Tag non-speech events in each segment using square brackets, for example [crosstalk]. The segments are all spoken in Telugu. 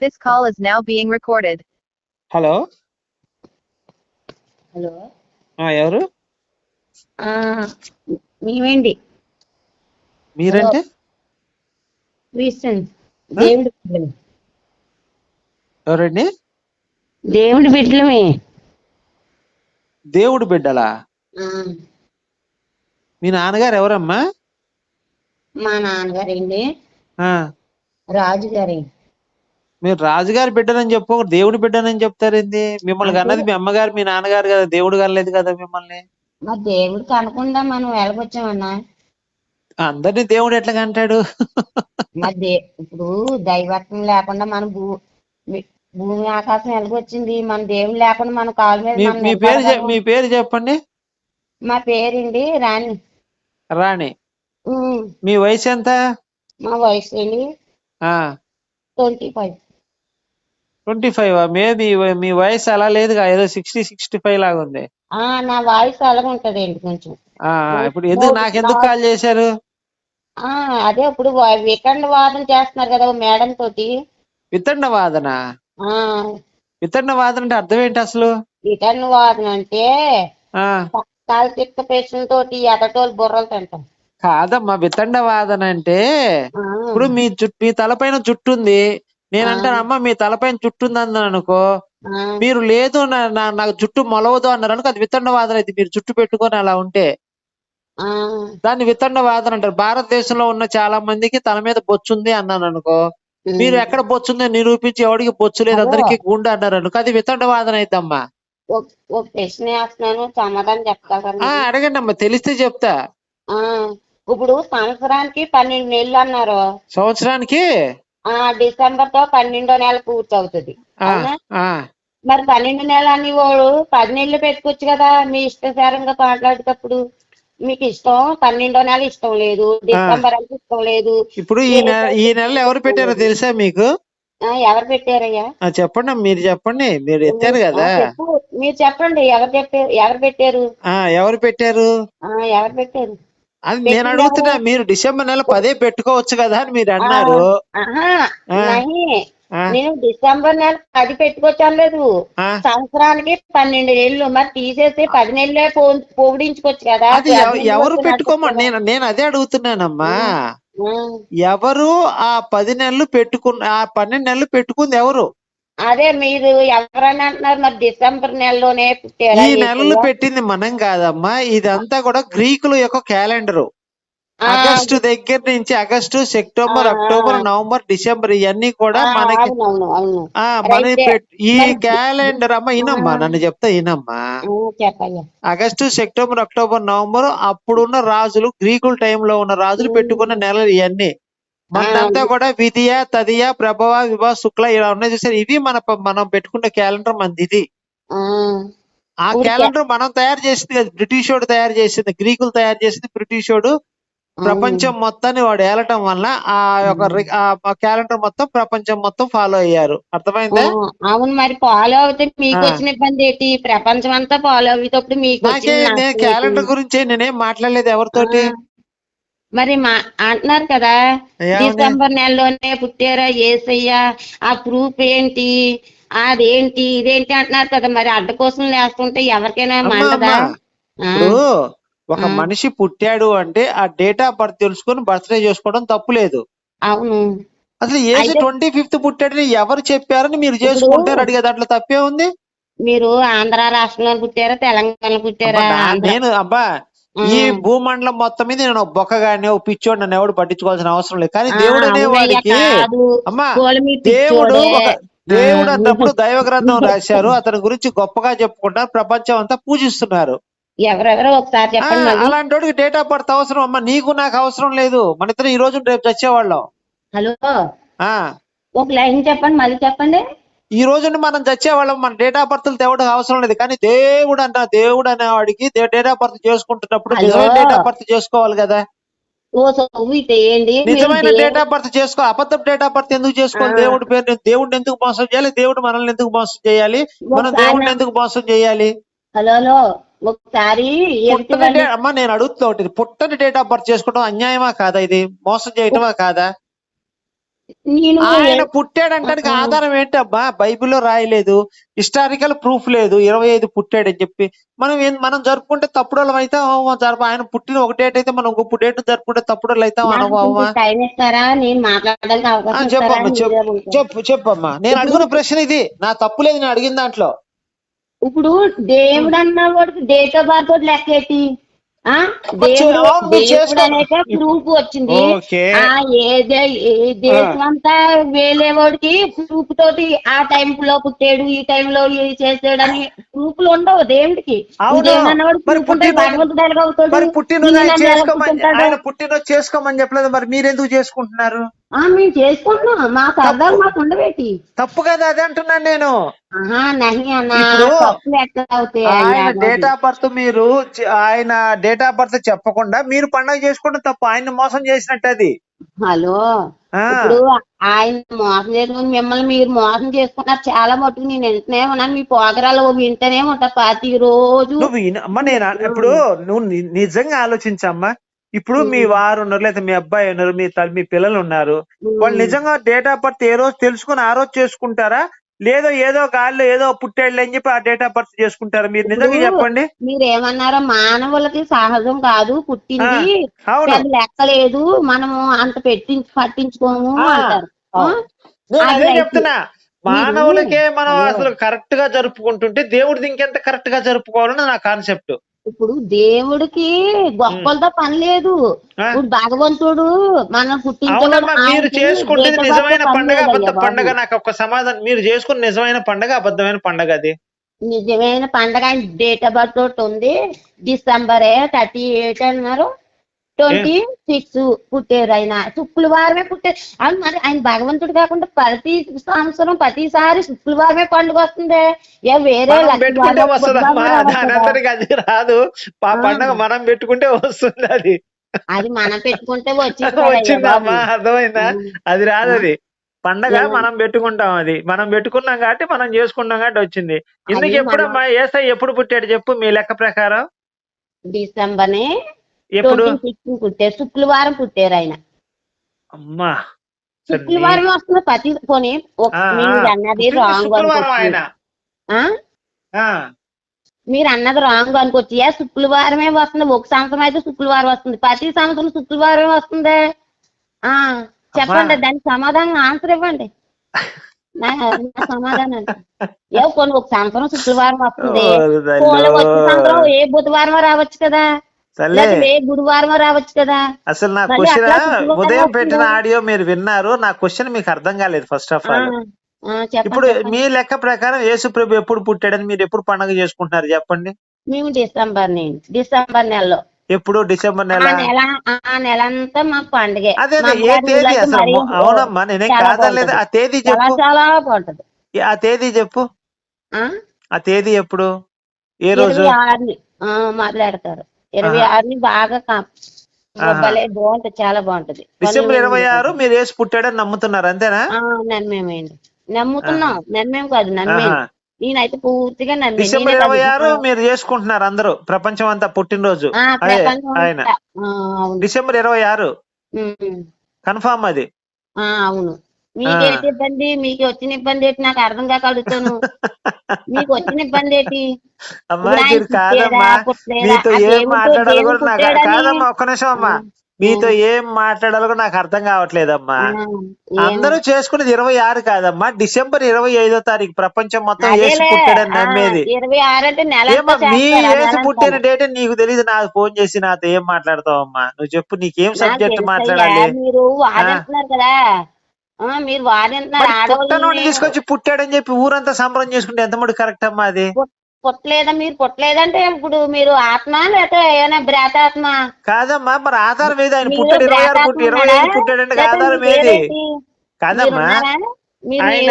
This call is now being recorded. Hello hello ఆ, ఎవరు? ఆ, మేమేంటి మీరంటే? క్రిస్టియన్. దేవుడి ఎవరండి? దేవుడి బిడ్డలమే. దేవుడు బిడ్డలా? మీ నాన్నగారు ఎవరమ్మా? మా నాన్నగారండి ఆ, రాజు గారి మీరు రాజుగారి బిడ్డనని చెప్పు దేవుడి బిడ్డనని చెప్తారేంది? మిమ్మల్ని కన్నది మీ అమ్మగారు మీ నాన్నగారు కదా దేవుడు కనలేదు కదా మిమ్మల్ని? దేవుడు కనకుండా మనం వెళ్ళకొచ్చామన్నా అందరినీ దేవుడు ఎట్లా కంటాడు? ఇప్పుడు దైవత్వం లేకుండా మన భూ భూమి ఆకాశం వెళ్ళకొచ్చింది మన దేవుడు లేకుండా మన కాళ్ళ మీద మీ పేరు. మీ పేరు చెప్పండి. మా పేరండి రాణి. రాణి. మీ వయసు ఎంత? మా వయసు అండి ట్వంటీ ఫైవ్. ట్వంటీ ఫైవ్ మే మీ వయసు అలా లేదుగా ఏదో సిక్స్టీ సిక్స్టీ ఫైవ్ లాగా ఉంది. ఆ నా వాయిస్ అలాగే ఉంటదండి కొంచెం ఆ ఇప్పుడు ఎందుకు నాకెందుకు కాల్ చేశారు? ఆ అదే ఇప్పుడు వా- వికండ వాదన చేస్తున్నారు కదా మేడం తోటి. వితండ వాదన ఆ. వితండ వాదన అంటే అర్థం ఏంటి అసలు? వికండ వాదన అంటే ఆ. కాలు తిక్క పేషెంట్ తోటి ఎదటోళ్ళు బుర్రలు తింటాం కాదమ్మా వితండ వాదన అంటే ఇప్పుడు మీ మీ తలపైన జుట్టు ఉంది. నేను ఆ. అంటాను అమ్మా మీ తలపైన జుట్టు ఉంది అన్నాను అనుకో మీరు లేదు నాకు జుట్టు మొలవదు అన్నారు అనుకో అది వితండ వాదన అయితే మీరు జుట్టు పెట్టుకొని అలా ఉంటే దాన్ని వితండ వాదన అంటారు. భారతదేశంలో ఉన్న చాలా మందికి తల మీద బొచ్చు ఉంది అన్నాను అనుకో. మీరు ఎక్కడ బొచ్చు ఉందో నిరూపించి ఎవరికి బొచ్చు లేదు అదో. అందరికి గుండె అన్నారు అనుకో అది వితండ వాదన అయిద్దమ్మా. ఒక- ఒక ప్రశ్న వేస్తున్నాను సమాధానం అడగండి అమ్మా తెలిస్తే చెప్తా. ఇప్పుడు సంవత్సరానికి పన్నెండు నెలలు అన్నారు. సంవత్సరానికి? డిసెంబర్తో పన్నెండో నెల పూర్తి అవుతుంది ఆ అవునా? ఆ. మరి పన్నెండు నెలలు అని వాడు పది నెలలు పెట్టుకోవచ్చు కదా మీ ఇష్టసారంగా మాట్లాడేటప్పుడు. మీకు ఇష్టం? పన్నెండో నెల ఇష్టం లేదు. డిసెంబర్ అంటే ఇష్టం లేదు. ఇప్పుడు ఈ నెల ఈ నెలలో ఎవరు పెట్టారో తెలుసా మీకు? ఆ, ఎవరు పెట్టారయ్యా? చెప్పండి మీరు చెప్పండి. మీరు ఎత్తారు కదా. మీరు చెప్పండి ఎవరు చెప్పారు? ఎవరు పెట్టారు? ఎవరు పెట్టారు? ఆ, ఎవరు పెట్టారు? అది నేను అడుగుతున్నా మీరు డిసెంబర్ నెల పదే పెట్టుకోవచ్చు కదా అని మీరు అన్నారు. నేను డిసెంబర్ నెల పది పెట్టుకోవచ్చాను లేదు. సంవత్సరానికి పన్నెండు నెలలు మరి తీసేసి పది నెలలే పో- పొగిడించుకోవచ్చు కదా. అది ఎవరు నడుస్తుంది నేను నేను అదే అడుగుతున్నానమ్మా. ఎవరు ఆ పది నెలలు పెట్టుకున్న ఆ పన్నెండు నెలలు పెట్టుకుంది ఎవరు? అదే మీరు ఎవరైనా అంటున్నారు మరి డిసెంబర్ నెలలోనే పుట్టారా ఈ నెలలు? పెట్టింది మనం కాదమ్మా ఇదంతా కూడా గ్రీకుల యొక్క క్యాలెండర్. ఆగస్టు దగ్గర నుంచి August September October November December ఇవన్నీ కూడా మనకి మన ఈ క్యాలెండర్ అమ్మ ఇనమ్మా ఆ. నన్ను చెప్తా చెప్పయ్యా. ఆగస్టు సెప్టెంబర్ అక్టోబర్ నవంబర్ అప్పుడున్న రాజులు గ్రీకుల టైంలో ఉన్న రాజులు. పెట్టుకున్న నెలలు ఇవన్నీ మనదంతా కూడా విధియ తదియ ప్రభవ విభా శుక్ల ఇలా ఉన్నాయి చూసారు? ఇవి మన మనం పెట్టుకున్న క్యాలెండర్ మనది ఇది. ఆ. క్యాలెండర్ మనం తయారు చేసింది కాదు బ్రిటిష్ వాడు తయారు చేసింది గ్రీకులు తయారు చేసింది బ్రిటిష్ వాడు. ప్రపంచం మొత్తాన్ని వాడు ఏలటం వల్ల ఆ యొక్క క్యాలెండర్ మొత్తం ప్రపంచం మొత్తం ఫాలో అయ్యారు. అర్థమైందా? అవును మరి ఫాలో అవుతే మీకు. వచ్చిన ఇబ్బంది ఏంటి? ప్రపంచం అంతా ఫాలో అయ్యేటప్పుడు మీకు క్యాలెండర్? గురించి నేనేం మాట్లాడలేదు ఎవరితోటి. మరి మా అంటున్నారు కదా? డిసెంబర్ నెలలోనే పుట్టారా ఏసయ్యా? ఆ ప్రూఫ్ ఏంటి? అదేంటి? ఇదేంటి అంటున్నారు కదా మరి అడ్డ కోసం లేస్తుంటే ఎవరికైనా మండదా ఒక. మనిషి పుట్టాడు అంటే ఆ డేట్ ఆఫ్ బర్త్ తెలుసుకొని బర్త్డే చేసుకోవడం తప్పు లేదు. అవును. అసలు ఏజ్ ట్వంటీ ఫిఫ్త్ పుట్టాడని ఎవరు చెప్పారని మీరు చేసుకుంటారు అడిగే దాంట్లో తప్పే ఉంది మీరు ఆంధ్ర రాష్ట్రంలో పుట్టారా తెలంగాణలో పుట్టారా? నేను అబ్బా. ఈ భూమండలం మొత్తం మీద నేను బొక్కగానే ఒక పిచ్చోడు నన్ను ఎవడు పట్టించుకోవాల్సిన అవసరం లేదు. కానీ దేవుడు అనేవాడికి కాదు. అమ్మా దేవుడు. ఒక దేవుడు అన్నప్పుడు దైవ గ్రంథం రాశారు. అతని గురించి గొప్పగా చెప్పుకుంటారు. ప్రపంచం అంతా పూజిస్తున్నారు. ఎవరెవరో ఒకసారి ఆ, చెప్పండి మళ్ళీ. అలాంటి వాడికి డేట్ ఆఫ్ బర్త్ అవసరం. అమ్మా నీకు నాకు అవసరం లేదు. మన ఇద్దరం ఈ రోజు రేపు చచ్చేవాళ్ళం. హలో? ఆ. ఒక లైన్ చెప్పండి మళ్ళీ చెప్పండి. ఈ రోజు మనం చచ్చేవాళ్ళం మన డేట్ ఆఫ్ బర్త్ తేవడం అవసరం లేదు. కానీ దేవుడు అంట దేవుడు అనేవాడికి డేట్ ఆఫ్ బర్త్ చేసుకుంటున్నప్పుడు. నిజమైన డేట్ ఆఫ్ బర్త్ చేసుకోవాలి కదా. నిజమైన డేట్ ఆఫ్ బర్త్ చేసుకో అబద్ధం డేట్ ఆఫ్ బర్త్ ఎందుకు చేసుకోవాలి. దేవుడి పేరు దేవుడిని ఎందుకు మోసం చేయాలి? దేవుడు మనల్ని ఎందుకు మోసం చేయాలి? మనం దేవుడిని ఎందుకు మోసం చేయాలి? హలో ఒకసారి అమ్మా నేను అడుగుతా ఒకటి. పుట్టని డేట్ ఆఫ్ బర్త్ చేసుకోవడం అన్యాయమా కాదా ఇది? మోసం చేయటమా కాదా? నేను ఆయన పుట్టాడంటానికి. ఆధారం ఏంటబ్బా? బైబిల్లో రాయలేదు. హిస్టారికల్ ప్రూఫ్ లేదు. ఇరవై ఐదు పుట్టాడని చెప్పి. మనం మనం జరుపుకుంటే తప్పుడు వాళ్ళం అయితే జరప. ఆయన పుట్టిన ఒక డేట్ అయితే మనం ఇంకొక డేట్ జరుపుకుంటే తప్పుడు వాళ్ళు అయితే చెప్పమ్మా చెప్పు చెప్పమ్మా నేను అడుగున్న ప్రశ్న ఇది. నా తప్పు లేదు నేను అడిగిన దాంట్లో. ఇప్పుడు దేవుడు అన్న వాడికి డేట్ ఆఫ్ బర్త్ ఒకటి ప్రూఫ్ వచ్చింది. ఓకే. ఆ ఏ దే- ఏ దేశం అంతా వేలేవాడికి ప్రూఫ్ తోటి ఆ టైం లో పుట్టాడు ఈ టైం లో ఇది చేసాడు అని ప్రూఫ్లు ఉండవు దేవుడికి. పుట్టినరోజు- చేసుకోమని చెప్పలేదు. మరి మీరు ఎందుకు చేసుకుంటున్నారు? మేము చేసుకుంటున్నాం. మా సరదాలు మాకు ఉండవేటి తప్పు కదా అదే అంటున్నాను నేను. ఆయన? డేట్ ఆఫ్ బర్త్ మీరు ఆయన డేట్ ఆఫ్ బర్త్ చెప్పకుండా మీరు పండగ చేసుకోవడం తప్పు. ఆయన మోసం చేసినట్టు అది. హలో ఇప్పుడు ఆయన మోసం చేసుకుని మిమ్మల్ని మీరు మోసం చేసుకున్నారు చాలా మటుకు నేను వింటనే ఉన్నాను. మీ పోగరాలు వింటనే ఉంటా. ప్రతి రోజు నువ్వు అమ్మ నేను ఇప్పుడు నువ్వు నిజంగా ఆలోచించమ్మా. ఇప్పుడు మీ వారు ఉన్నారు లేదా మీ అబ్బాయి ఉన్నారు మీ తల్లి మీ పిల్లలు ఉన్నారు. వాళ్ళు నిజంగా డేట్ ఆఫ్ బర్త్ ఏ రోజు తెలుసుకుని ఆ రోజు చేసుకుంటారా? లేదో ఏదో గాల్లో ఏదో పుట్టాడు అని చెప్పి ఆ డేట్ ఆఫ్ బర్త్ చేసుకుంటారా? మీరు నిజంగా చెప్పండి. మీరు ఏమన్నారో మానవులకి సహజం కాదు పుట్టింది. అవును. అది లెక్కలేదు మనము అంత పెట్టించి పట్టించుకోము అంటారు. అది చెప్తున్నా. మానవులకే మనం అసలు కరెక్ట్గా జరుపుకుంటుంటే దేవుడిది ఇంకెంత కరెక్ట్గా జరుపుకోవాలని నా కాన్సెప్ట్ ఇప్పుడు దేవుడికి గొప్పలతో పని లేదు? ఇప్పుడు భగవంతుడు మనం అవునమ్మా మీరు చేసుకుంటేది నిజమైన పండగ అబద్ధ పండగ నాకు ఒక సమాధానం మీరు చేసుకున్న నిజమైన పండగ అబద్ధమైన పండగ అది? నిజమైన పండగ డేట్ ఆఫ్ బర్త్ తోటి ఉంది. డిసెంబర్ థర్టీ ఎయిట్ అన్నారు. ట్వంటీ సిక్స్ పుట్టారు ఆయన. శుక్రవారమే పుట్టారు. అవును మరి ఆయన భగవంతుడు కాకుండా ప్రతి సంవత్సరం ప్రతిసారి శుక్రవారమే పండుగ వస్తుంది. ఏ వేరే వస్తుందా? అది రాదు. పండగ మనం పెట్టుకుంటే వస్తుంది అది. అది మనం పెట్టుకుంటే వచ్చిందమ్మా. అర్థమైందా? అది రాదు అది. పండగ? మనం పెట్టుకుంటాం అది. మనం పెట్టుకున్నాం కాబట్టి మనం చేసుకున్నాం కాబట్టి వచ్చింది. ఇందుకు అది ఎప్పుడమ్మా? ఏసై ఎప్పుడు పుట్టాడు చెప్పు మీ లెక్క ప్రకారం? డిసెంబర్ ఎప్పుడు? పుట్టారు. శుక్రవారం పుట్టారు ఆయన. అమ్మా. శుక్రవారం వస్తుంది ప్రతి పోనీ. అన్నది రాంగ్ మీరు అన్నది రాంగ్ అనుకోవచ్చు ఏ శుక్రవారమే వస్తుంది. ఒక సంవత్సరం అయితే శుక్రవారం వస్తుంది. ప్రతి సంవత్సరం శుక్రవారం వస్తుంది. ఆ చెప్పండి దానికి సమాధానం ఆన్సర్ ఇవ్వండి. సమాధానం. ఏ కొన్ని ఒక సంవత్సరం శుక్రవారం వస్తుంది. ఏ బుధవారం రావచ్చు కదా. సర్లే. గురువారం రావచ్చు కదా. అసలు నా క్వశ్చన్ ఉదయం పెట్టిన. ఆడియో మీరు విన్నారు. నా క్వశ్చన్ మీకు అర్థం కాలేదు ఫస్ట్ ఆఫ్ ఆల్. ఇప్పుడు. మీ లెక్క ప్రకారం యేసు ప్రభు ఎప్పుడు పుట్టాడని మీరు ఎప్పుడు పండుగ చేసుకుంటున్నారు చెప్పండి. మేము డిసెంబర్ డిసెంబర్ నెలలో. ఎప్పుడు? డిసెంబర్ నెల? నెల ఆ నెల అంతా మాకు పండుగే. అదే మా ఏ తేదీ అసలు? మొ- అవునమ్మా నేనేం కాదలేదు ఆ. తేదీ చెప్పు. చాలా బాగుంటది. ఆ తేదీ చెప్పు. ఆ? తేదీ ఎప్పుడు? ఏ రోజు? మాట్లాడతారు. ఇరవై. ఆరుని బాగా. భలే బాగుంటది చాలా బాగుంటది డిసెంబర్ ఇరవై ఆరు. మీరు వేసి పుట్టాడని నమ్ముతున్నారు అంతేనా నమ్మేమేండి నమ్ముతున్నాం నమ్మేం కాదు నమ్మే. నేనైతే పూర్తిగా నమ్మే డిసెంబర్ ఇరవై. ఆరు మీరు చేసుకుంటున్నారు అందరూ ప్రపంచం అంతా పుట్టినరోజు ఆయన డిసెంబర్ ఇరవై ఆరు. కన్ఫామ్ అది అవును మీకేంటి ఇబ్బంది? మీకు వచ్చిన ఇబ్బంది ఏంటి? నాకు అర్థం కాక అడుగుతాను. [laughs] మీకు వచ్చిన ఇబ్బంది ఏంటి? మీతో ఏం మాట్లాడాలో కూడా నాకు పుట్టాడని- కాదమ్మా ఒక్క నిమిషం అమ్మా. మీతో ఏం మాట్లాడాలో కూడా నాకు అర్థం కావట్లేదమ్మా. అందరూ చేసుకునేది ఇరవై ఆరు కాదమ్మా. డిసెంబర్ ఇరవై ఐదో తారీఖు ప్రపంచం మొత్తం ఏసు పుట్టాడని నమ్మేది. మీ ఏసు పుట్టిన. డేట్ నీకు తెలియదు నాకు ఫోన్ చేసి నాతో ఏం మాట్లాడతావమ్మా? నువ్వు చెప్పు నీకేం సబ్జెక్ట్ మాట్లాడాలి? మీరు కదా. మీరు ఆడవాళ్ళు తీసుకొచ్చి పుట్టాడని చెప్పి ఊరంతా సంబరం చేసుకుంటే ఎంత మటు కరెక్ట్ అమ్మా అది? పుట్టలేదా మీరు? పుట్టలేదంటే ఇప్పుడు మీరు ఆత్మ లేకపోతే ఏమైనా బ్రాతాత్మ? కాదమ్మా మరి ఆధారం ఏది? ఆయన పుట్టాడు ఇరవై ఆరు బ్రాతాత్మ పుట్టి ఇరవై? ఐదు పుట్టాడంటే ఆధారం ఏది? కాదమ్మా. ఆయన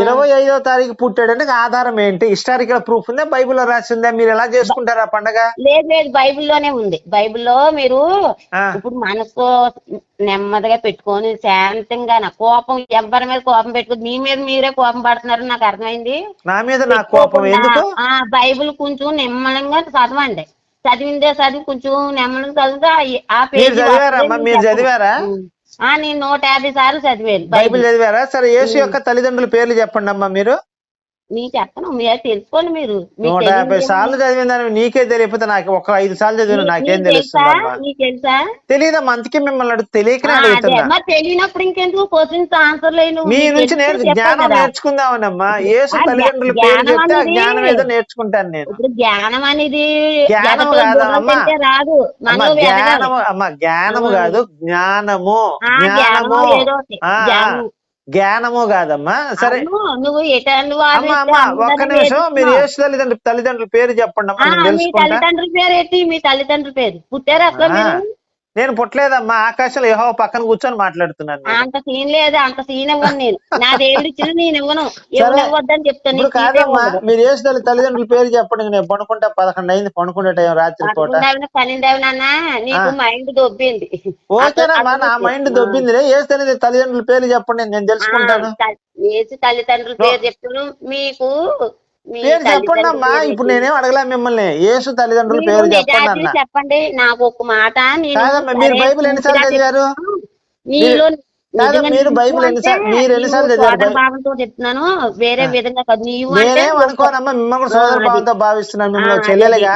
ఇరవై ఐదో తారీఖు పుట్టాడంటే ఆధారం ఏంటి? హిస్టారికల్ ప్రూఫ్ ఉందా? బైబిల్లో రాసిందా? మీరు ఎలా చేసుకుంటారు ఆ పండగ? లేదు లేదు. బైబిల్లోనే ఉంది. బైబిల్లో మీరు ఇప్పుడు మనసు నెమ్మదిగా పెట్టుకొని శాంతంగా నా కోపం ఎవరి మీద కోపం పెట్టుకుని మీ మీద మీరే కోపం పడుతున్నారు. నాకు అర్థమైంది. నా మీద నా కోపం ఎందుకు? ఆ బైబిల్ కొంచెం నిమ్మలంగా చదవండి. చదివిందే చదివి కొంచెం నెమ్మలంగా చదివితే ఆ- చదివారమ్మా వస్తుంది మీరు. చదివారా? నేను నూట యాభై సార్లు చదివాను. Bible Bible. చదివారా? సరే యేసు యొక్క తల్లిదండ్రుల పేర్లు చెప్పండి అమ్మా మీరు. నీకు చెప్పను మీరు తెలుసుకోండి మీరు. నూట తెలియదు యాభై. సార్లు చదివిందని నీకే తెలియకపోతే నాకు ఒక ఐదు సార్లు చదివిన నీకు- నీకు తెలుసా? తెలియదమ్మా అందుకే మిమ్మల్ని అడుగు తెలియకనే అడుగుతున్నా. తెలియనప్పుడు ఇంకెందుకు? క్వశ్చన్స్ ఆన్సర్ లేను మీ నుంచి జ్ఞానం కదా. నేర్చుకుందామనమ్మా. జ్ఞా- తల్లిదండ్రుల పేరు జ్ఞానం చెప్తే జ్ఞానం ఏదో నేర్చుకుంటాను నేను. ఇప్పుడు జ్ఞానం అనేది జ్ఞానం కాదా అమ్మా? రాదు. జ్ఞానము అమ్మా జ్ఞానము. కాదు జ్ఞానము. ఆ, జ్ఞానము జ్ఞానము కాదమ్మా. సరే. నువ్వు ఒక్క నిమిషం. మీరు యేసు తల్లిదండ్రుల తల్లిదండ్రుల పేరు చెప్పండి అమ్మా మీ తల్లిదండ్రుల పేరు ఏంటి మీ తల్లిదండ్రుల పేరు. పుట్టారు మీరు? నేను పుట్టలేదమ్మా ఆకాశంలో యెహోవా పక్కన కూర్చొని మాట్లాడుతున్నాను నేను. అంత సీన్ లేదు అంత సీన్ ఇవ్వను నేను. నా దేవుడు ఇచ్చిన నేను ఇవ్వను. ఇవ్వద్దని చెప్తాను కాదమ్మా మీరు తల్లి తల్లిదండ్రుల పేరు చెప్పండి నేను పడుకుంటా పదకొండు అయింది పడుకునే టైం రాత్రి పూట. పన్నెండేవనన్నా నీకు. మైండ్ దొబ్బింది. ఓకేనమ్మా నా మైండ్ దొబ్బిందిలే యేసు తల్లి తల్లిదండ్రుల పేరు చెప్పండి నేను తెలుసుకుంటాను. ఏసు తల్లిదండ్రుల పేరు చెప్తాను మీకు పేరు చెప్పండి తల్లిదండ్రుల అమ్మా పేరు ఇప్పుడు? నేనేం అడగలే మిమ్మల్ని. యేసు తల్లిదండ్రుల పేరు చెప్పండి అన్న చెప్పండి. నాకు ఒక మాట మీరు బైబిల్ ఎన్నిసార్లు చదివారు? నీలో మీరు బైబిల్ ఎన్నిసార్లు చదివారు భావంతో చెప్తున్నాను వేరే. విధంగా కాదు నీవు అంటే నేనేం అనుకోనమ్మా మిమ్మల్ని కూడా సోదర. భావంతో భావిస్తున్నాను మిమ్మల్ని చెల్లెలుగా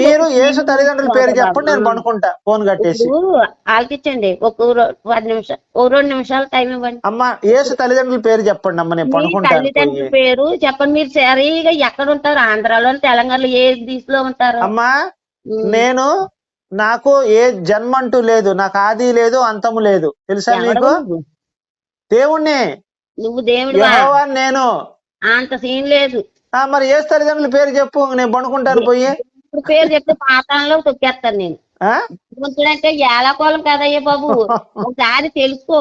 మీరు యేసు తల్లిదండ్రుల పేరు చెప్పండి నేను. పనుకుంటా ఫోన్ కట్టేసి ఆలకించండి ఒక పది నిమిషాలు ఓ రెండు నిమిషాలు టైం ఇవ్వండి అమ్మా యేసు తల్లిదండ్రుల పేరు చెప్పండి అమ్మ నేను మీ పనుకుంటాను తల్లిదండ్రుల పేరు చెప్పండి మీరు సరిగా ఎక్కడ ఉంటారు ఆంధ్రాలో తెలంగాణలో ఏ దిశలో ఉంటారు అమ్మా. నేను నాకు ఏ జన్మ అంటూ లేదు నాకు ఆది లేదు అంతము లేదు. తెలుసా నీకు? నువ్వు? దేవుణ్ణి. నువ్వు దేవుడు నేను. అంత సీన్ లేదు. మరి ఏ తల్లిదండ్రుల పేరు చెప్పు నేను పనుకుంటాను పోయి. ఇప్పుడు పేరు చెప్తే పాతాళంలో తొక్కేస్తాను నేను. ఆ? అంటే ఏలాకోలం కదయ్యా బాబు. [laughs] ఒకసారి తెలుసుకో.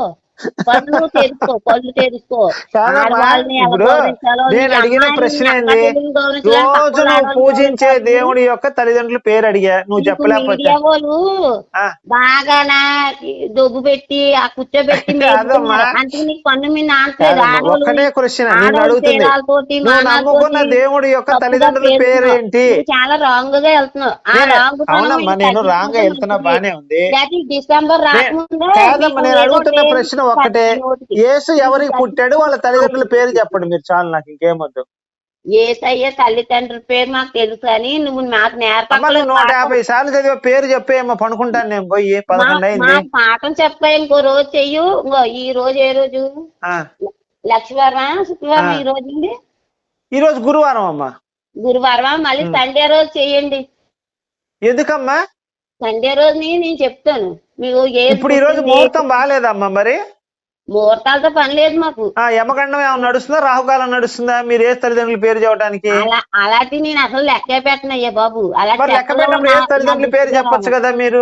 నేను అడిగిన ప్రశ్న ఏంది? రోజు నువ్వు పూజించే. దేవుడి యొక్క తల్లిదండ్రుల పేరు అడిగా. నువ్వు చెప్పలేకపోతే. బాగా దొబ్బు పెట్టి ఆ కూర్చోబెట్టి [laughs] నీకు పన్ను మీద ఒక్కటే క్వశ్చన్. నేను అడుగుతుంది. నువ్వు నమ్ముకున్న దేవుడి యొక్క తల్లిదండ్రుల పేరు ఏంటి? చాలా రాంగ్గా వెళ్తున్నావు. ఆ నేను- రాంగ్ అవునమ్మా నేను రాంగ్గా వెళ్తున్నా బానే ఉంది. డిసెంబర్ రాకముందే కాదమ్మా నేను అడుగుతున్న ప్రశ్న ఒక్కటే. నోటికి. యేసు ఎవరికి పుట్టాడు వాళ్ళ తల్లిదండ్రుల పేరు చెప్పండి మీరు చాలు నాకు ఇంకేమొద్దు. ఏసయ్య తల్లిదండ్రుల పేరు మాకు తెలుసు అని నువ్వు నేర్పక్కలేదు నువ్వు నూట యాభై సార్లు చదివే పేరు చెప్పేయమ్మా పనుకుంటాను నేను పోయి పదకొండు అయింది పాఠం చెప్పా ఇంకో రోజు చెయ్యు ఇంకో ఈ రోజు ఏ రోజు? లక్ష్మీవారం శుక్రవారం. ఈ రోజు అండి ఈ రోజు గురువారం అమ్మా. గురువారం మళ్ళీ సండే రోజు చెయ్యండి. ఎందుకమ్మా? సండే రోజు నేను చెప్తాను. మీకు ఇప్పుడు ఈ రోజు ముహూర్తం బాగాలేదమ్మా మరి? ముహూర్తాలతో పని లేదు మాకు. ఆ యమగండం ఏమైనా నడుస్తుందా? రాహుకాలం నడుస్తుందా? మీరు ఏ తల్లిదండ్రుల పేరు చెప్పడానికి? అలా అలాంటి నేను అసలు లెక్క పెట్టనయ్యా బాబు అలా మరి లెక్క పెట్టినప్పుడు ఏ తల్లిదండ్రుల పేరు చెప్పొచ్చు కదా మీరు?